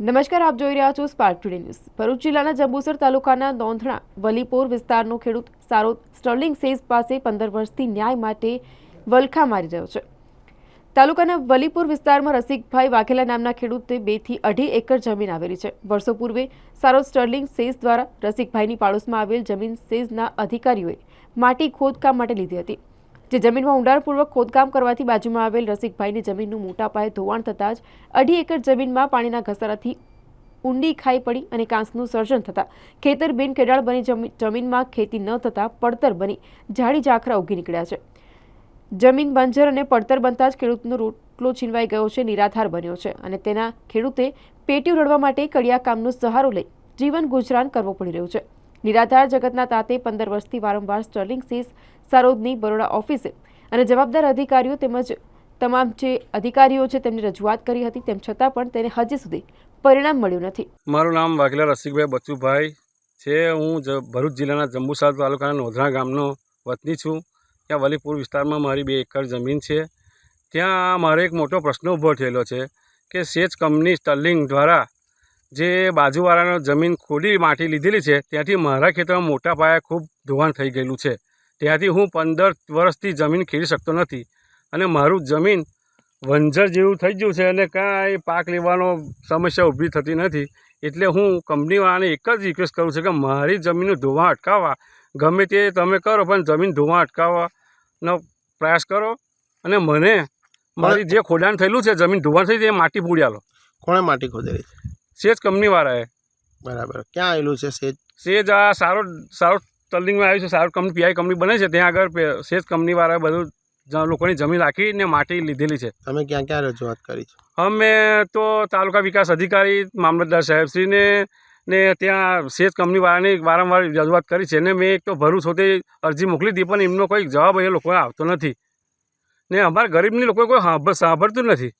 નમસ્કાર, આપ જોઈ રહ્યા છો સ્પાર્ક ટુડે ન્યૂઝ ભરૂચ જિલ્લાના જંબુસર તાલુકાના દોંધણા વલીપોર વિસ્તારનો ખેડૂત સારો સ્ટર્લિંગ સેઝ પાસે પંદર વર્ષથી ન્યાય માટે વલખા મારી રહ્યો છે. તાલુકાના વલીપુર વિસ્તારમાં રસિકભાઈ વાઘેલા નામના ખેડૂતે બેથી અઢી એકર જમીન આવેલી છે. વર્ષો પૂર્વે સારો સ્ટર્લિંગ સેઝ દ્વારા રસિકભાઈની પાડોશમાં આવેલ જમીન સેઝના અધિકારીઓએ માટી ખોદકામ માટે લીધી હતી. જે જમીનમાં ઊંડાણપૂર્વક ખોદકામ કરવાથી બાજુમાં આવેલ રસિકભાઈની જમીનનું મોટા પાયે ધોવાણ થતાં જ અઢી એકર જમીનમાં પાણીના ઘસારાથી ઊંડી ખાઈ પડી અને કાંસનું સર્જન થતાં ખેતર બિન કેડાળ બની જમી- જમીનમાં ખેતી ન થતાં પડતર બની ઝાડી ઝાખરા ઉગી નીકળ્યા છે. જમીન બંજર અને પડતર બનતા જ ખેડૂતનો રોટલો છીનવાઈ ગયો છે, નિરાધાર બન્યો છે અને તેના ખેડૂતે પેટી રડવા માટે કડિયા કામનો સહારો લઈ જીવન ગુજરાન કરવો પડી રહ્યું છે. નિરાધાર જગતના તાતે પંદર વર્ષથી વારંવાર સ્ટર્લિંગ સીસ સરોદની બરોડા ઓફિસે. અને જવાબદાર અધિકારીઓ તેમજ તમામ જે અધિકારીઓ છે તેમની રજૂઆત કરી હતી, તેમ છતાં પણ તેને હજી સુધી પરિણામ મળ્યું નથી. મારું નામ વાઘેલા રસિકભાઈ બચુભાઈ છે. હું ભરૂચ જિલ્લાના જંબુસર તાલુકાના નોધરા ગામનો વતની છું. ત્યાં વલીપુર વિસ્તારમાં મારી બે એકર જમીન છે. ત્યાં મારે એક મોટો પ્રશ્ન ઊભો થયેલો છે કે સેચ કંપની સ્ટર્લિંગ દ્વારા જે બાજુવાળાનો જમીન ખોદી માટી લીધેલી છે ત્યાંથી મારા ખેતરમાં મોટા પાયે ખૂબ ધોવાણ થઈ ગયેલું છે. ત્યાંથી હું પંદર વર્ષથી જમીન ખેડી શકતો નથી અને મારું જમીન વંજર જેવું થઈ ગયું છે અને કાંઈ પાક લેવાનો સમસ્યા ઊભી થતી નથી. એટલે હું કંપનીવાળાને એક જ રિક્વેસ્ટ કરું છું કે મારી જમીનનું ધોવાણ અટકાવવા. ગમે તે તમે કરો પણ જમીન ધોવાણ અટકાવવાનો પ્રયાસ કરો અને મને મારી જે ખોડાણ થયેલું છે જમીન ધોવાણ થઈ તે માટી પૂરી આલો. કોણે માટી ખોદેલી છે? સેજ કંપનીવાળાએ બરાબર. ક્યાં આવેલું છે સેજ? સેજ આ સારો સારો ટર્લિંગમાં આવ્યું છે સારો કંપની પીઆઈ કંપની બને છે ત્યાં આગળ સેજ કંપનીવાળાએ બધું લોકોની જમીન રાખીને માટી લીધેલી છે. તમે ક્યાં ક્યાં રજૂઆત કરી છે? અમે તો તાલુકા વિકાસ અધિકારી મામલતદાર સાહેબશ્રીને ને ત્યાં સેજ કંપનીવાળાને વારંવાર રજૂઆત કરી છે ને મેં એક તો ભરૂચ હોતે અરજી મોકલી હતી પણ એમનો કોઈ જવાબ એ લોકોએ આવતો નથી. ને અમારા ગરીબની લોકો કોઈ સાંભળ સાંભળતું નથી.